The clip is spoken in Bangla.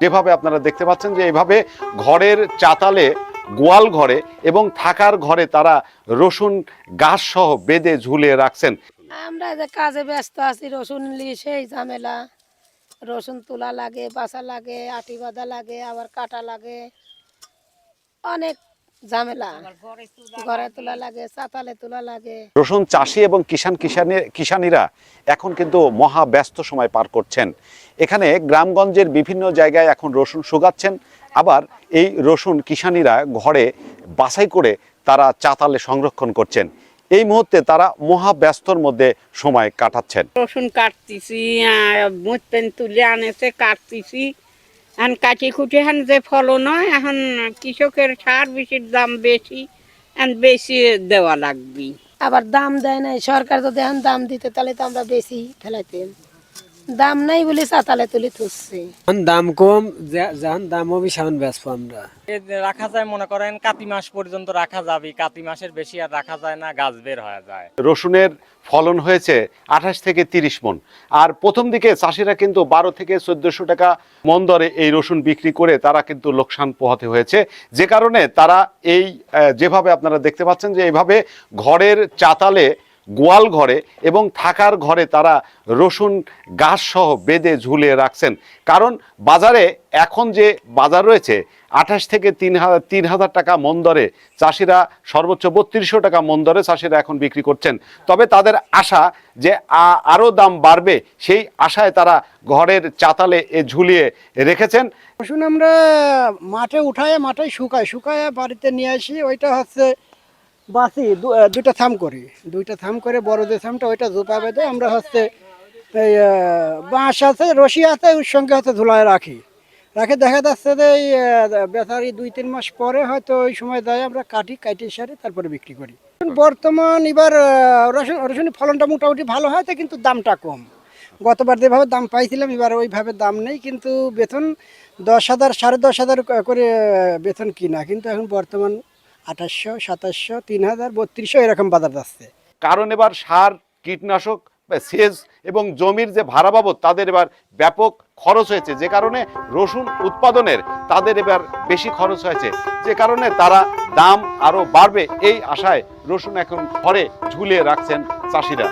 যেভাবে আপনারা দেখতে পাচ্ছেন যে এইভাবে ঘরের চাতালে, গোয়াল ঘরে এবং থাকার ঘরে তারা রসুন গাছ সহ বেঁধে ঝুলিয়ে রাখছেন। আমরা যে কাজে ব্যস্ত আছি, রসুন নিয়ে সেই ঝামেলা। রসুন তোলা লাগে, বাসা লাগে, আটি বাঁধা লাগে, আবার কাটা লাগে। অনেক ঝামেলা। ঘরে তোলা লাগে। চাতালে তোলা লাগে। রসুন চাষি এবং কিষান কিষানি কিষানিরা এখন কিন্তু মহা ব্যস্ত সময় পার করছেন। এখানে গ্রামগঞ্জের বিভিন্ন জায়গায় এখন রসুন শুকাচ্ছেন আবার এই রসুন কিষানিরা ঘরে বাছাই করে তারা চাতালে সংরক্ষণ করছেন। এই মুহূর্তে তারা মহা ব্যস্তর মধ্যে সময় কাটাচ্ছেন। রসুন কাটতেছি তুলে আনেছে কাটতেছি। এখন কাটি খুঁটি এখন যে ফলন নয় এখন কৃষকের সার বেশির দাম বেশি এখন বেশি দেওয়া লাগবে আবার দাম দেয় নাই, সরকার যদি এখন দাম দিতে, তাহলে তো আমরা বেশি ফেলাইতাম। দাম নাই বলে চাতালে তুলে যখন দাম কম যা- যখন দাম হবে সেখন বেচবো আমরা। রাখা যায় মনে করেন কাতি মাস পর্যন্ত রাখা যাবে কাতি মাসের বেশি আর রাখা যায় না গাছ বের হয়ে যায়। রসুনের ফলন হয়েছে আঠাশ থেকে তিরিশ মন। আর প্রথম দিকে চাষিরা কিন্তু বারো থেকে চোদ্দশো টাকা মন দরে এই রসুন বিক্রি করে তারা কিন্তু লোকসান পোহাতে হয়েছে। যে কারণে তারা এই যেভাবে আপনারা দেখতে পাচ্ছেন যে এইভাবে ঘরের চাতালে গোয়াল ঘরে এবং থাকার ঘরে তারা রসুন গাছ সহ বেঁধে ঝুলিয়ে রাখছেন। কারণ বাজারে এখন যে বাজার রয়েছে, আঠাশ থেকে তিন হাজার তিন হাজার টাকা মন দরে। চাষিরা সর্বোচ্চ বত্রিশশো টাকা মন দরে চাষিরা এখন বিক্রি করছেন। তবে তাদের আশা যে আরও দাম বাড়বে, সেই আশায় তারা ঘরের চাতালে এ ঝুলিয়ে রেখেছেন। রসুন আমরা মাঠে উঠায়, মাঠে শুকায় শুকায় বাড়িতে নিয়ে আসি। ওইটা হচ্ছে বাসি দুইটা থাম করি। দুইটা থাম করে বড় যে থামটা, ওইটা জোপা বেঁধে আমরা হচ্ছে এই বাঁশ আছে, রশি আছে, ওর সঙ্গে হচ্ছে ধুলায় রাখি। রাখে দেখা যাচ্ছে যে এই বেচারি দুই তিন মাস পরে হয়তো ওই সময় দেয় আমরা কাটি কাটি সারি, তারপরে বিক্রি করি। বর্তমান এবার রসুন রসুনের ফলনটা মোটামুটি ভালো হয়তো কিন্তু দামটা কম। গতবার যেভাবে দাম পাইছিলাম, এবার ওইভাবে দাম নেই, কিন্তু বেতন দশ হাজার, সাড়ে দশ হাজার করে বেতন কিনা। কিন্তু এখন বর্তমান আঠাশশো, সাতাশশো, তিন হাজার, বত্রিশশো এরকম বাজার যাচ্ছে কারণ এবার সার, কীটনাশক সেচ এবং জমির যে ভাড়া বাবদ, তাদের এবার ব্যাপক খরচ হয়েছে। যে কারণে রসুন উৎপাদনের তাদের এবার বেশি খরচ হয়েছে। যে কারণে তারা দাম আরও বাড়বে, এই আশায় রসুন এখন ঘরে ঝুলিয়ে রাখছেন চাষিরা।